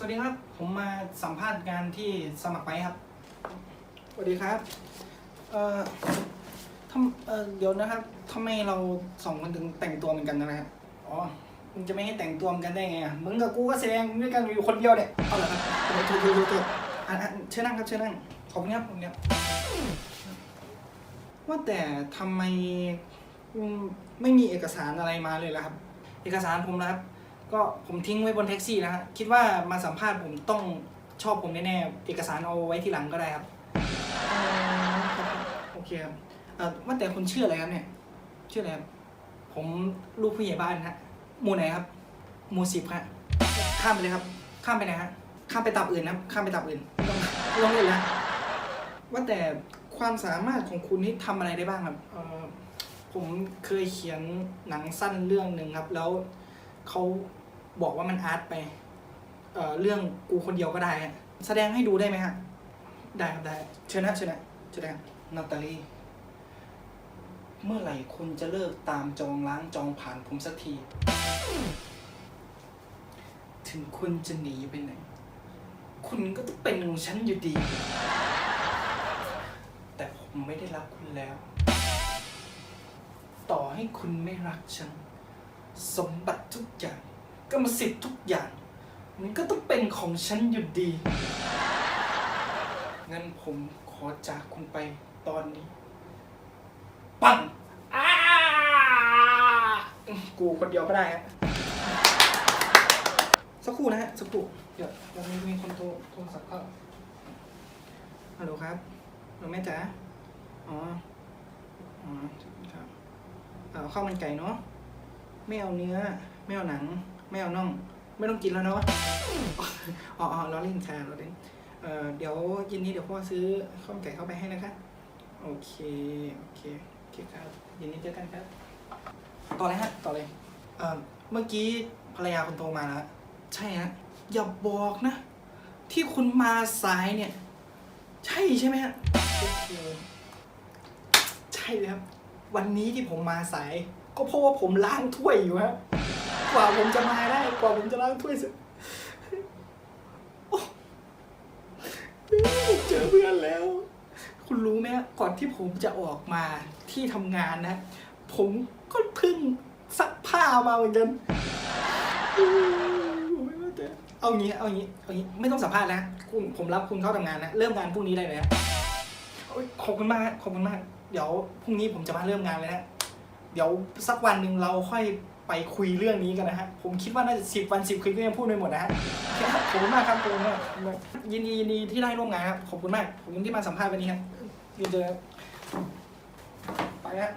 สวัสดีครับ ผมมาสัมภาษณ์งานที่สมัครไปครับ สวัสดีครับ เอ่อทำเอ่อเดี๋ยวนะครับทำไมเราสองคนถึงแต่งตัวเหมือนกันนะครับอ๋อ มึงจะไม่ให้แต่งตัวเหมือนกันได้ไงอะมึงกับกูก็แสดงด้วยกันอยู่คนเดียวเนี่ย เอาเหรอครับโทษโทษโทษโทษอะอะเชิญนั่งครับเชิญนั่ง ขอบคุณครับขอบคุณครับ ว่าแต่ทำไมอืมไม่มีเอกสารอะไรมาเลยล่ะครับ เอกสารผมนะครับ ก็ผมทิ้งไว้บนแท็กซี่นะฮะคิดว่ามาสัมภาษณ์ผมต้องชอบผมแน่ๆเอกสารเอาไว้ทีหลังก็ได้ครับเอ่อครับโอเคครับเอ่อว่าแต่คุณชื่ออะไรครับเนี่ยชื่ออะไรครับผมลูกผู้ใหญ่บ้านฮะหมู่ไหนครับหมู่สิบฮะข้ามไปเลยครับ ข้ามไปไหนฮะข้ามไปตับอื่นนะครับข้ามไปตับอื่นไม่ต้องไม่ต้องเล่นแล้วว่าแต่ความสามารถของคุณนี่ทำอะไรได้บ้างครับเอ่อผมเคยเขียนหนังสั้นเรื่องหนึ่งครับ แล้วเขา บอกว่ามันอาร์ตไปเอ่อเรื่องกูคนเดียวก็ได้ฮะแสดงให้ดูได้ไหมฮะ ได้ครับได้เชิญนะเชิญนะเชิญนะนาตาลีเมื่อไหร่คุณจะเลิกตามจองล้างจองผ่านผมสักที ถึงคุณจะหนีไปไหน คุณก็ต้องเป็นของฉันอยู่ดี แต่ผมไม่ได้รักคุณแล้ว ต่อให้คุณไม่รักฉัน สมบัติทุกอย่าง กรรมสิทธิ์ทุกอย่าง มันก็ต้องเป็นของฉันอยู่ดี งั้นผมขอจากคุณไปตอนนี้ ปังอ้ากูคนเดียวก็ได้ฮะสักครู่นะฮะสักครู่เดี๋ยวเดี๋ยวมีมีคนโทรโทรศัพท์เข้าฮัลโหลครับฮัลโหลแม่จ๋าอ๋อ อ๋อครับเอาข้าวมันไก่เนาะไม่เอาเนื้อ ไม่เอาหนัง ไม่เอาน่อง ไม่ต้องกินแล้วเนาะอ๋ออ๋อล้อเล่นค่ะล้อเล่นเอ่อเดี๋ยวเย็นนี้เดี๋ยวพ่อซื้อข้าวไก่เข้าไปให้นะคะ โอเค โอเค โอเคครับ เย็นนี้เจอกันครับ ต่อเลยฮะ ต่อเลย เอ่อ เมื่อกี้ภรรยาคุณโทรมาแล้ว ใช่ฮะ อย่าบอกนะ ที่คุณมาสายเนี่ย ใช่ใช่ไหมฮะโอเคใช่เลยครับ วันนี้ที่ผมมาสาย ก็เพราะว่าผมล้างถ้วยอยู่ฮะ กว่าผมจะมาได้กว่าผมจะล้างถ้วยเสร็จเจอเพื่อนแล้ว คุณรู้ไหมก่อนที่ผมจะออกมาที่ทำงานนะ ผมก็เพิ่งซักผ้ามาเหมือนกันเอางี้ เอางี้ เอางี้ ไม่ต้องสัมภาษณ์แล้วคุณผมรับคุณเข้าทำงานนะ เริ่มงานพรุ่งนี้ได้เลยนะขอบคุณมาก ขอบคุณมาก เดี๋ยวพรุ่งนี้ผมจะมาเริ่มงานเลยนะ เดี๋ยวสักวันหนึ่งเราค่อย ไปคุยเรื่องนี้กันนะฮะ ผมคิดว่าน่าจะสิบวันสิบคืนก็ยังพูดไม่หมดนะฮะขอบคุณมากครับขอบคุณมากยินดียินดีที่ได้ร่วมงานครับ ขอบคุณมากขอบคุณที่มาสัมภาษณ์วันนี้ครับยินดีไปฮะ